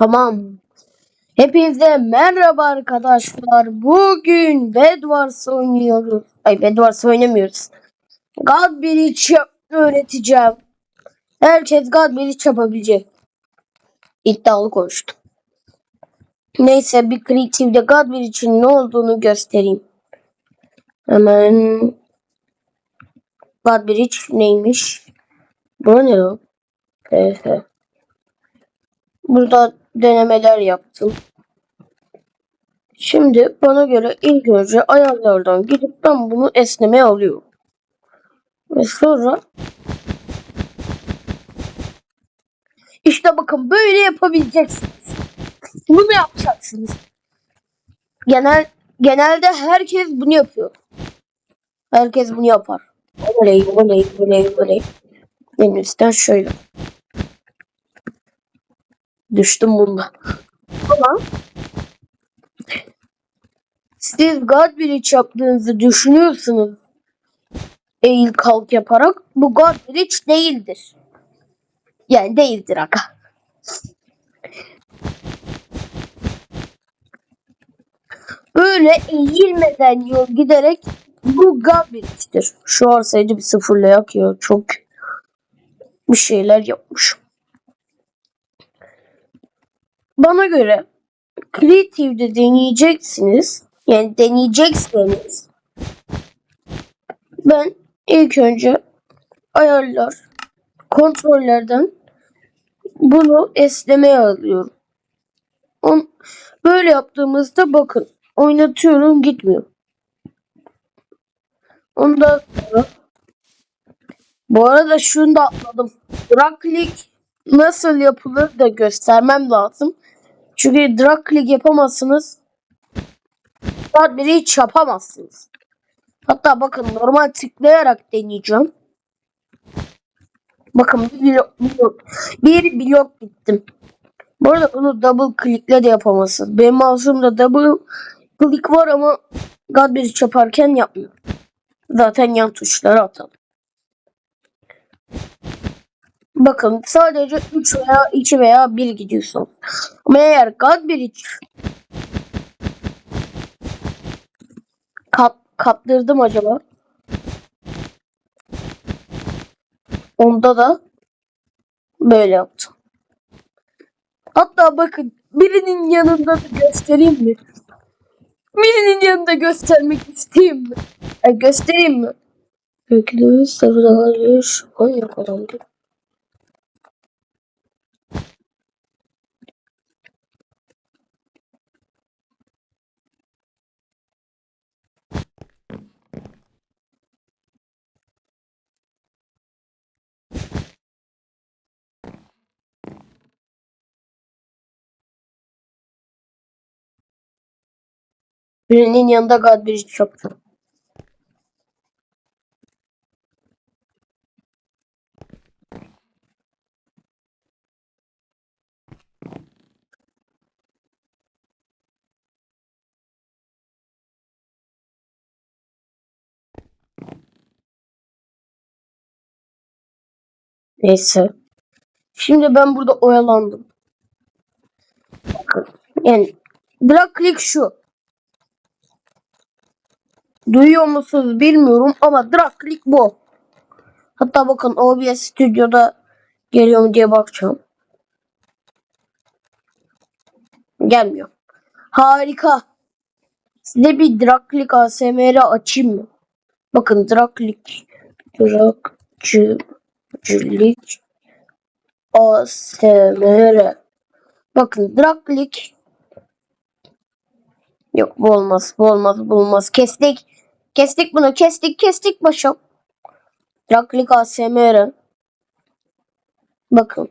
Tamam. Hepinize merhaba arkadaşlar. Bugün Bedwars oynuyoruz. Ay Bedwars oynamıyoruz. God Bridge öğreteceğim. Herkes God Bridge yapabilecek. İddialı konuştum. Neyse bir Creative'de God Bridge'in ne olduğunu göstereyim. Hemen God Bridge neymiş? Bu ne o? Evet. Burada denemeler yaptım. Şimdi bana göre ilk önce ayarlardan gidip ben bunu esnemeye alıyorum. Ve sonra işte bakın böyle yapabileceksiniz. Bunu yapacaksınız. Genel genelde herkes bunu yapıyor. Herkes bunu yapar. Oley oley oley oley. En üstten şöyle. Düştüm bunda. Ama siz God Bridge düşünüyorsunuz. Eğil kalk yaparak. Bu God değildir. Yani değildir aga. Böyle eğilmeden yol giderek bu God Bridge'dir. Şu arsayı bir sıfırlayak ya. Çok bir şeyler yapmış. Bana göre Creative'de deneyeceksiniz. Yani deneyecekseniz ben ilk önce ayarlar kontrollerden bunu esnemeye alıyorum. On, böyle yaptığımızda bakın oynatıyorum gitmiyor. Ondan sonra bu arada şunu da atladım. Drag click nasıl yapılır da göstermem lazım. Çünkü drag click yapamazsınız. Biri hiç yapamazsınız. Hatta bakın normal tıklayarak deneyeceğim. Bakın bir blok, blok, bir blok gittim. Bu arada bunu double clickle de yapamazsınız. Benim mouse'umda double click var ama God Bridge yaparken yapmıyor. Zaten yan tuşları atalım. Bakın sadece 3 veya 2 veya 1 gidiyorsun. Ama eğer God Bridge kap, kaptırdım acaba? Onda da böyle yaptım. Hatta bakın birinin yanında da göstereyim mi? Birinin yanında göstermek isteyeyim mi? E, göstereyim mi? Belki de sarıda var ya şu an Birinin yanında God Bridge yaptım. Neyse. Şimdi ben burada oyalandım. Bakın. Yani drag click şu. Duyuyor musunuz bilmiyorum ama drag click bu. Hatta bakın OBS stüdyoda geliyor mu diye bakacağım. Gelmiyor. Harika. Size bir drag click ASMR açayım mı? Bakın. Drag click ASMR. Bakın drag click. Yok bu olmaz. Bu olmaz. Bu olmaz. Kestik. Kestik bunu. Kestik. Kestik başım. Drag click ASMR. Bakın.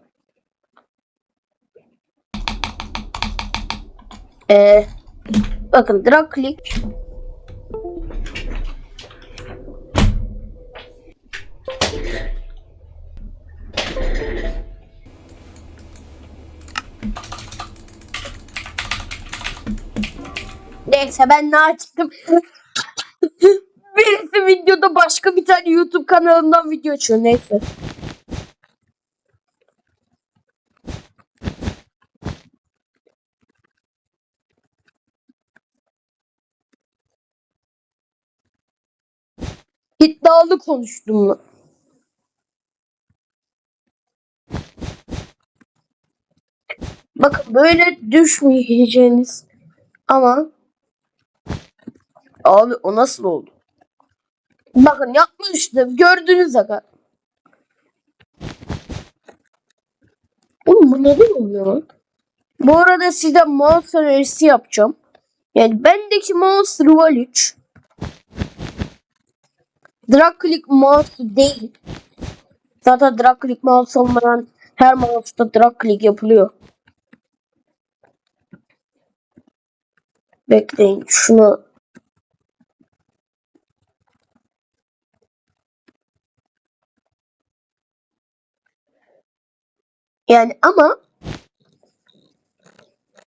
Ee, bakın drag Neyse ben ne açtım. Birisi videoda başka bir tane YouTube kanalından video açıyor. Neyse. İddialı konuştum. Bakın böyle düşmeyeceğiniz ama abi o nasıl oldu? Bakın yapmıştım gördünüz aga. Oğlum bu neden oluyor lan? Bu arada size mouse önerisi yapacağım. Yani bendeki mouse Rival 3. Drag click mouse değil. Zaten drag click mouse olmayan her mouse'da drag click yapılıyor. Bekleyin şunu yani ama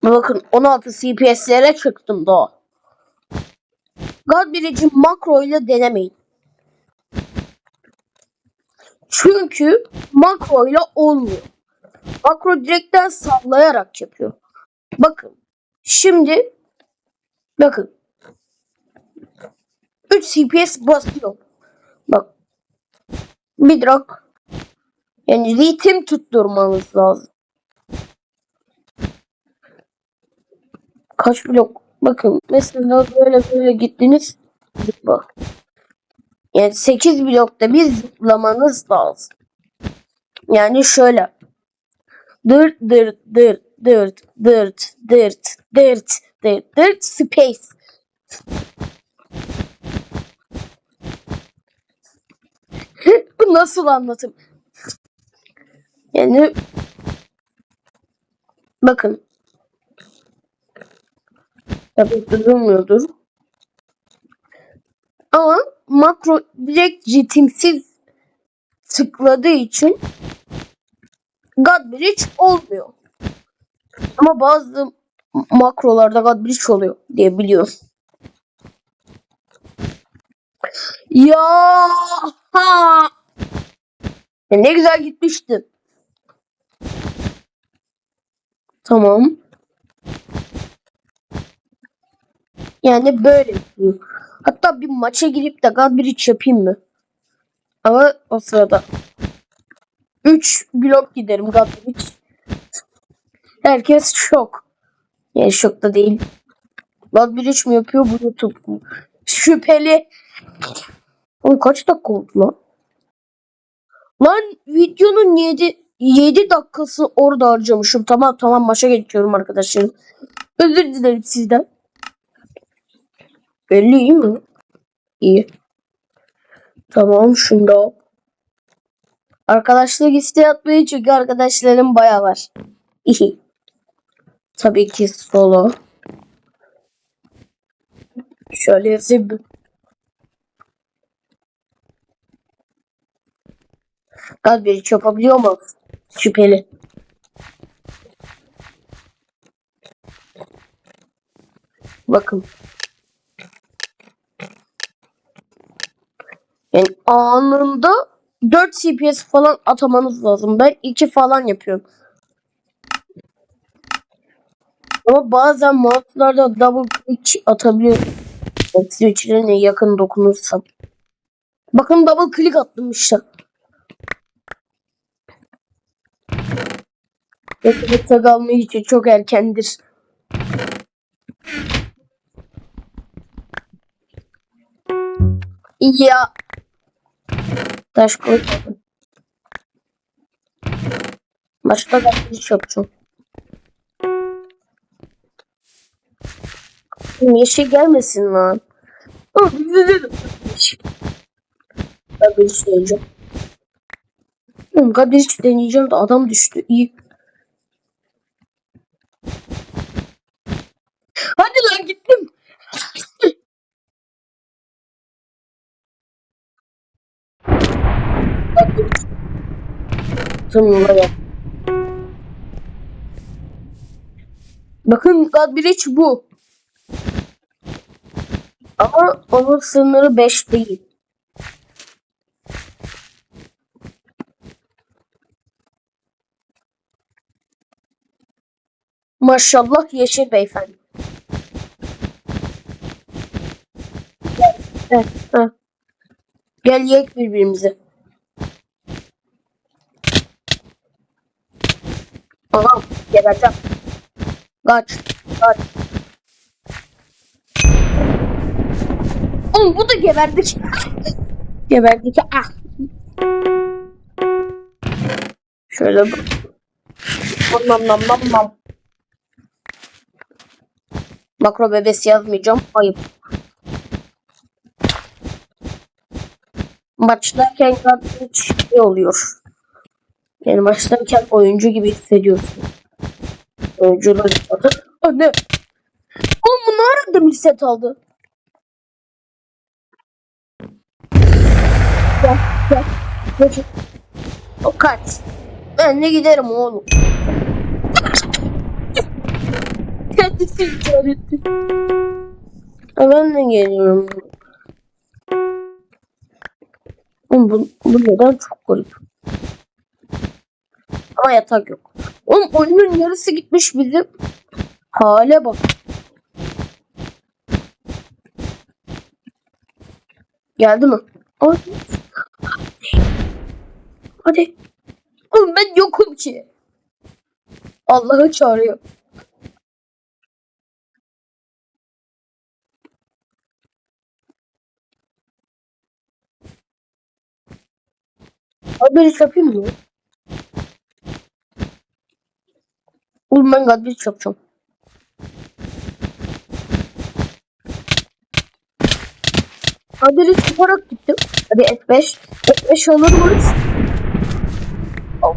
bakın 16 CPS'lere çıktım daha. God birinci makro ile denemeyin. Çünkü makro ile olmuyor. Makro direkten sallayarak yapıyor. Bakın. Şimdi bakın. 3 CPS basıyor. Bak. Bir drag. Yani ritim tutturmanız lazım. Kaç blok? Bakın mesela böyle böyle gittiniz. Bak. Yani 8 blokta bir zıplamanız lazım. Yani şöyle. Dırt dırt dırt dırt dırt dırt dırt dırt dırt space. Bu nasıl anlatım? Yani bakın. Tabii durmuyordur. Ama makro direkt ritimsiz tıkladığı için God Bridge olmuyor. Ama bazı makrolarda God Bridge oluyor diye biliyorum. Ya ha. Ne güzel gitmiştim. Tamam. Yani böyle yapıyor. Hatta bir maça girip de God Bridge yapayım mı? Ama o sırada 3 blok giderim Bridge. Herkes şok. Yani şok da değil. Bridge mi yapıyor bu YouTube mu? Şüpheli. Oğlum kaç dakika oldu lan? Lan videonun 7 7 dakikası orada harcamışım. Tamam tamam maça geçiyorum arkadaşlarım. Özür dilerim sizden. Belli iyi mi? İyi. Tamam şunda. Arkadaşlık isteği atmayı çünkü arkadaşlarım baya var. İyi. Tabii ki solo. Şöyle yazayım. Gaz bir yapabiliyor mu? Şüpheli. Bakın. Yani anında 4 CPS falan atamanız lazım. Ben 2 falan yapıyorum. Ama bazen mouse'larda double click atabiliyorum. Switch'lerine yakın dokunursam. Bakın double click attım. Yetenekte kalmayı için çok erkendir. Ya. Taş koy. Başka da bir şey yapacağım. Yeşil gelmesin lan. Ben bir şey deneyeceğim. Oğlum ben bir şey deneyeceğim de adam düştü. İyi. Hadi lan gittim. Tamam ya. Bakın God Bridge bu. Ama onun sınırı 5 değil. Maşallah Yeşil Beyefendi. Evet, evet. Gel yek birbirimizi. Aha gebereceğim. Kaç. Kaç. Oğlum bu da geberdik. geberdik. Ah. Şöyle. Nam nam nam nam. Makro bebesi yazmayacağım. Ayıp. Maçtayken kadro şey oluyor. Yani maçtayken oyuncu gibi hissediyorsun. Oyuncular adı. Anne. Oğlum bu nerede mi set aldı? Gel gel. Gel. O kaç. Ben de giderim oğlum. Kendisi intihar etti. Ben de geliyorum. Oğlum bu, bu neden çok garip. Ama yatak yok. Oğlum oyunun yarısı gitmiş bizim. Hale bak. Geldi mi? Hadi. Hadi. Oğlum ben yokum ki. Allah'ı çağırıyor. Abi ben hiç yapayım mı? Oğlum ben Godbridge yapacağım. Godbridge yaparak gittim. Hadi F5. F5 alır mıyız? Al.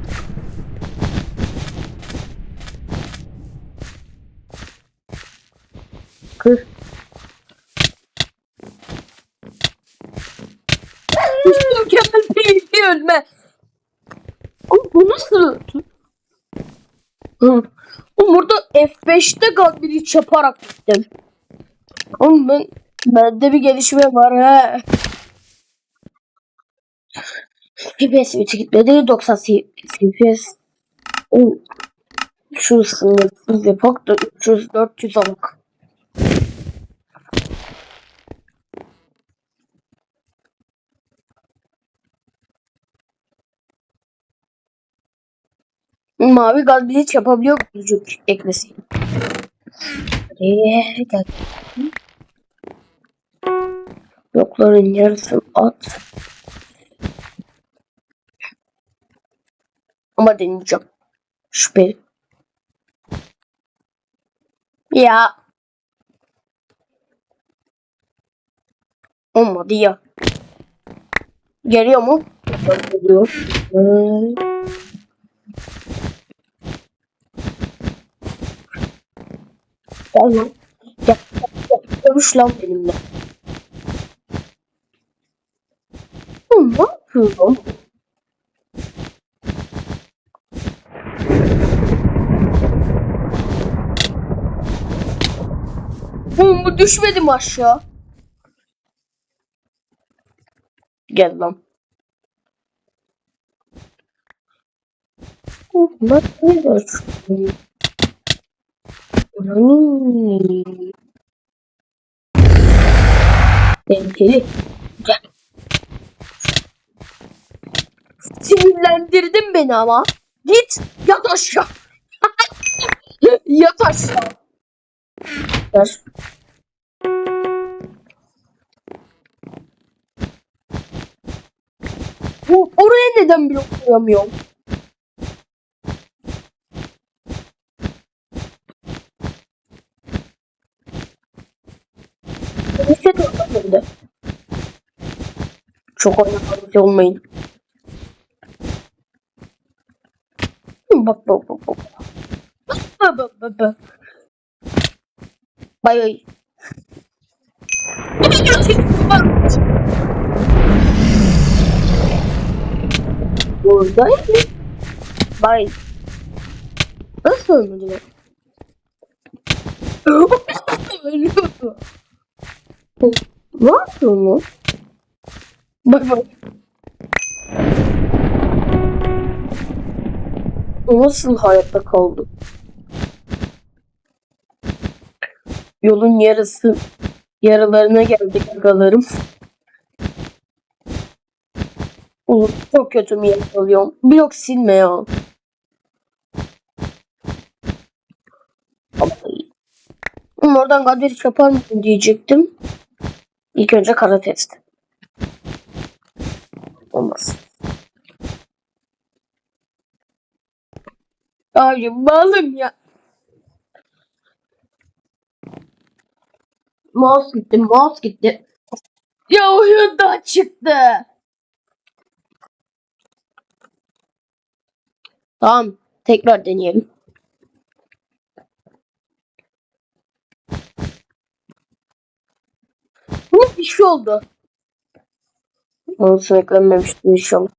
Kır. Mükemmel bir ölme. Bu nasıl? Hı. Oğlum burada F5'te Godbridge yaparak gittim. Oğlum ben bende bir gelişme var he. FPS bitti gitmedi 90 FPS. Oğlum şu sınırsız yapak da 300 400 alak. Mavi Godbridge yapabiliyor mu çocuk eklesin? Hadi gel. At. Ama deneyeceğim. Şüpheli. Ya. Olmadı ya. Geliyor mu? Geliyor. Gel lan. Gel. Konuş lan benimle. Oğlum ne yapıyorsun? Oğlum bu düşmedi mi aşağı? Gel lan. Oğlum bak ne? Hmm. Tehlikeli. Sinirlendirdin beni ama. Git yat aşağı. yat aşağı. Ver. Oraya neden? Reset Çok oynamak olmayın. Bak bak bak bak. Bak bak bak bak. Bay bay. Buradayım. Bay. Nasıl ölmediler? Ölüyordu. Ne yapıyorsun lan? Bay. O nasıl hayatta kaldı? Yolun yarısı yarılarına geldik agalarım. Oğlum çok kötü mü yapıyorum? Blok silme ya. Oradan Kadir mısın diyecektim. İlk önce kara test. Olmaz. Abi balım ya. Mouse gitti, mouse gitti. Ya oyun da çıktı. Tamam, tekrar deneyelim. Bu bir şey oldu. Mouse eklenmemişti inşallah.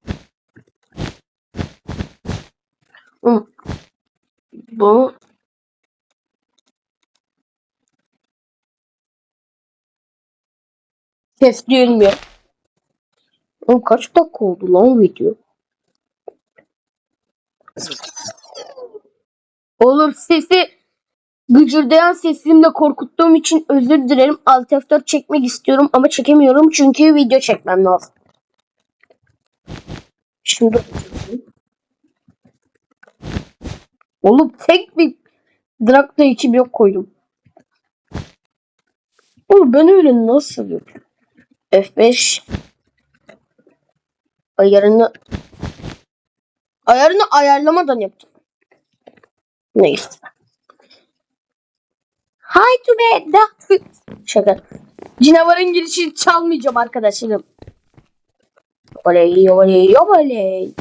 Bu ses duyulmuyor. Oğlum kaç dakika oldu lan video? Oğlum sesi gıcırdayan sesimle korkuttuğum için özür dilerim. Alt F4 çekmek istiyorum ama çekemiyorum çünkü video çekmem lazım. Şimdi Oğlum tek bir Drak'ta iki blok koydum. Oğlum ben öyle nasıl yapıyorum? F5 ayarını ayarını ayarlamadan yaptım. Neyse. To bed. Şaka. Canavarın girişini çalmayacağım arkadaşlarım. Oley oley oley.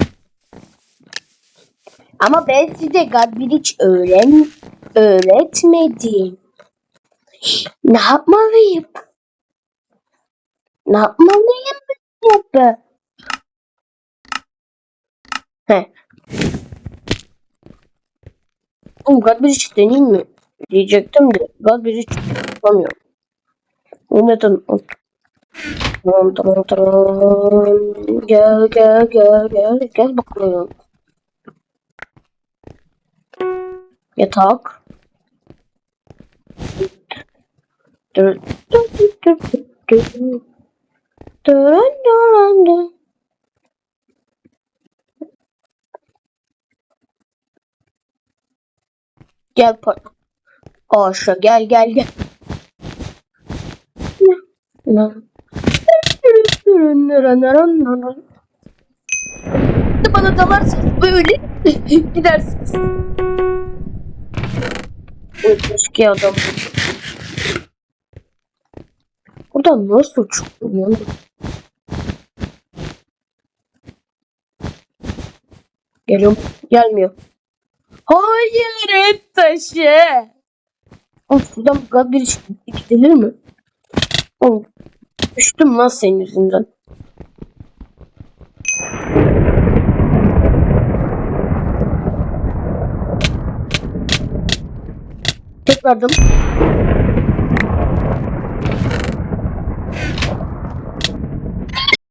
Ama ben size God hiç öğren öğretmedim. Ne yapmalıyım? Ne yapmalıyım ben? He. Oğlum God hiç deneyeyim mi? Diyecektim de God hiç yapamıyorum. Neden? Tamam tamam tamam. Gel gel gel gel. Gel bakalım. Yatak. Dur dur dur. Dur dur dur dur. Gel pa Aşağı gel gel gel. Ne? Bana dalarsanız böyle gidersiniz. Keşke adam. Buradan nasıl çıkıyor? Geliyor mu? Gelmiyor. Hayır et taşı. Of buradan bu kadar bir gidilir mi? Oğlum düştüm lan senin yüzünden. Tekrardan.